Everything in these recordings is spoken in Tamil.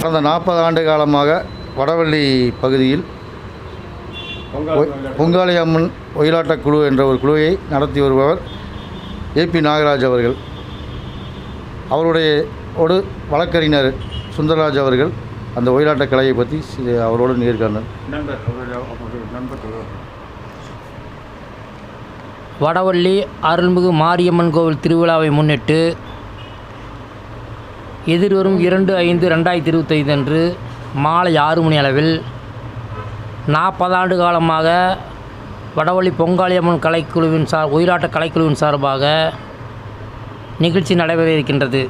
கடந்த நாற்பது ஆண்டு காலமாக வடவள்ளி பகுதியில் பொங்காளி அம்மன் ஒயிலாட்டக் குழு என்ற ஒரு குழுவை நடத்தி வருபவர் ஏபி நாகராஜ் அவர்கள். அவருடைய ஒரு வழக்கறிஞர் சுந்தரராஜ் அவர்கள். அந்த ஒயிலாட்ட கலையை பற்றி அவரோடு நேர்காணல். வடவள்ளி அருள்மிகு மாரியம்மன் கோவில் திருவிழாவை முன்னிட்டு எதிர்வரும் இரண்டு ஐந்து ரெண்டாயிரத்தி இருபத்தைந்து அன்று மாலை ஆறு மணி அளவில் நாற்பது ஆண்டு காலமாக வடவள்ளி பொங்காளியம்மன் கலைக்குழுவின் சார் ஒயிலாட்ட கலைக்குழுவின் சார்பாக நிகழ்ச்சி நடைபெற இருக்கின்றது.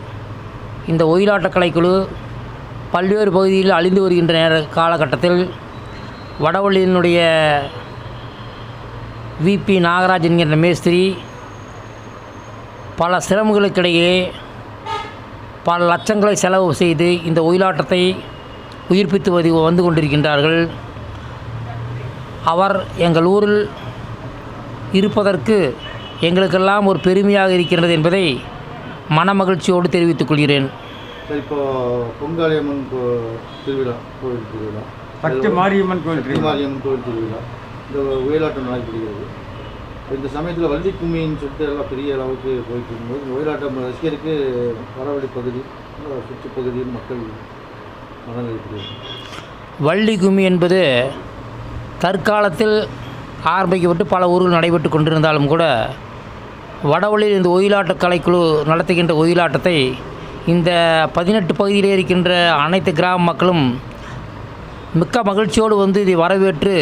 இந்த ஒயிலாட்ட கலைக்குழு பல்வேறு பகுதியில் அழிந்து வருகின்ற நேர காலகட்டத்தில் வடவள்ளியினுடைய விபி நாகராஜ் என்கின்ற மேஸ்திரி பல சிரமங்களுக்கிடையே பல லட்சங்களை செலவு செய்து இந்த ஒயிலாட்டத்தை உயிர்ப்பித்து வந்து வந்து கொண்டிருக்கின்றார்கள். அவர் எங்கள் ஊரில் இருப்பதற்கு எங்களுக்கெல்லாம் ஒரு பெருமையாக இருக்கின்றது என்பதை மனமகிழ்ச்சியோடு தெரிவித்துக் கொள்கிறேன். இப்போ பொங்காளி அம்மன் திருவிழா கோவில் திருவிழா. சக்தி மாரியம்மன் திருவிழா. மாரியம்மன் கோவில் திருவிழா. இந்த ஒயிலாட்டம் நடைபெறுகிறது. இந்த சமயத்தில் வள்ளி கும்மின்னு சொல்லிட்டு எல்லாம் பெரிய அளவுக்கு போயிட்டு இருக்கும்போது ஒயிலாட்டம் ரசிகருக்கு வடவழி பகுதி சுற்று பகுதியில் மக்கள் மனங்கள் வள்ளி கும்மி என்பது தற்காலத்தில் ஆரம்பிக்கப்பட்டு பல ஊர்கள் நடைபெற்று கொண்டிருந்தாலும் கூட வடவழியில் இந்த ஒயிலாட்ட கலைக்குழு நடத்துகின்ற ஒயிலாட்டத்தை இந்த பதினெட்டு பகுதியிலே இருக்கின்ற அனைத்து கிராம மக்களும் மிக்க மகிழ்ச்சியோடு வந்து இதை வரவேற்று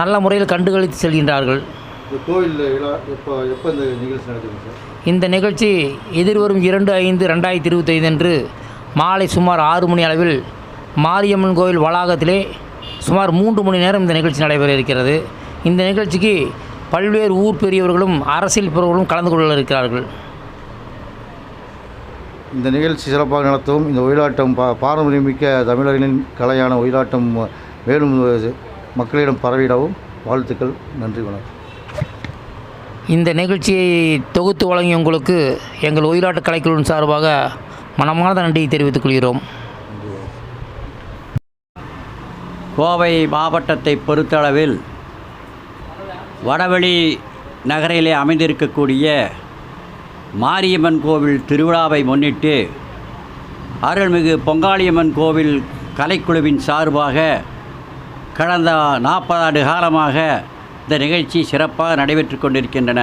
நல்ல முறையில் கண்டுகளித்து செல்கின்றார்கள். இந்த கோவில் விழா எப்போ எப்போ இந்த நிகழ்ச்சி நடக்குது சார்? இந்த நிகழ்ச்சி எதிர்வரும் இரண்டு ஐந்து ரெண்டாயிரத்தி இருபத்தைந்து அன்று மாலை சுமார் ஆறு மணி அளவில் மாரியம்மன் கோவில் வளாகத்திலே சுமார் மூன்று மணி நேரம் இந்த நிகழ்ச்சி நடைபெற இருக்கிறது. இந்த நிகழ்ச்சிக்கு பல்வேறு ஊர் பெரியவர்களும் அரசியல் பெரியவர்களும் கலந்து கொள்ள இருக்கிறார்கள். இந்த நிகழ்ச்சி சிறப்பாக நடத்தவும் இந்த ஒயிலாட்டம் பா பாரம்பரியமிக்க தமிழர்களின் கலையான ஒயிலாட்டம் மேலும் மக்களிடம் பரவிடவும் வாழ்த்துக்கள் நன்றி வணக்கம். இந்த நிகழ்ச்சியை தொகுத்து வழங்கிய உங்களுக்கு எங்கள் ஒயிலாட்ட கலைக்குழுவின் சார்பாக மனமார்ந்த நன்றியை தெரிவித்துக் கொள்கிறோம். கோவை மாவட்டத்தை பொறுத்தளவில் வடவழி நகரிலே அமைந்திருக்கக்கூடிய மாரியம்மன் கோவில் திருவிழாவை முன்னிட்டு அருள்மிகு பொங்காளியம்மன் கோவில் கலைக்குழுவின் சார்பாக கடந்த நாற்பது ஆண்டு காலமாக இந்த நிகழ்ச்சி சிறப்பாக நடைபெற்று கொண்டிருக்கின்றன.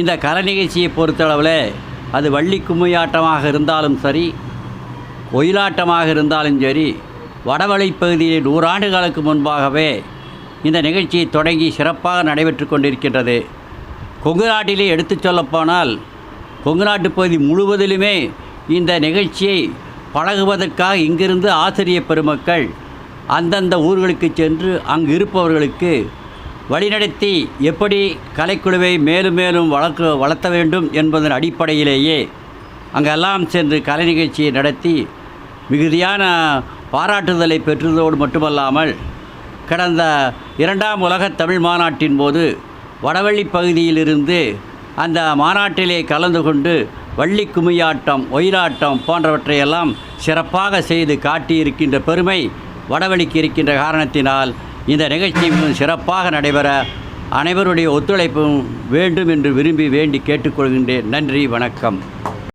இந்த கலை நிகழ்ச்சியை பொறுத்தளவில் அது வள்ளி கும்மியாட்டமாக இருந்தாலும் சரி ஒயிலாட்டமாக இருந்தாலும் சரி வடவழி பகுதியில் நூறாண்டுகளுக்கு முன்பாகவே இந்த நிகழ்ச்சி தொடங்கி சிறப்பாக நடைபெற்று கொண்டிருக்கின்றது. கொங்கு நாட்டிலே எடுத்துச் சொல்லப்போனால் கொங்கு நாட்டு பகுதி முழுவதிலுமே இந்த நிகழ்ச்சியை பழகுவதற்காக இங்கிருந்து ஆசிரியர் பெருமக்கள் அந்தந்த ஊர்களுக்கு சென்று அங்கு இருப்பவர்களுக்கு வழிநடத்தி எப்படி கலைக்குழுவை மேலும் மேலும் வளர்க்க வளர்த்த வேண்டும் என்பதன் அடிப்படையிலேயே அங்கெல்லாம் சென்று கலை நிகழ்ச்சியை நடத்தி மிகுதியான பாராட்டுதலை பெற்றதோடு மட்டுமல்லாமல் கடந்த இரண்டாம் உலகத் தமிழ் மாநாட்டின் போது வடவள்ளி பகுதியிலிருந்து அந்த மாநாட்டிலே கலந்து கொண்டு வள்ளி கும்மியாட்டம் ஒயிலாட்டம் போன்றவற்றையெல்லாம் சிறப்பாக செய்து காட்டியிருக்கின்ற பெருமை வடவழிக்கு இருக்கின்ற காரணத்தினால் இந்த நிகழ்ச்சி மிகவும் சிறப்பாக நடைபெற அனைவருடைய ஒத்துழைப்பும் வேண்டும் என்று விரும்பி வேண்டி கேட்டுக்கொள்கின்றேன். நன்றி வணக்கம்.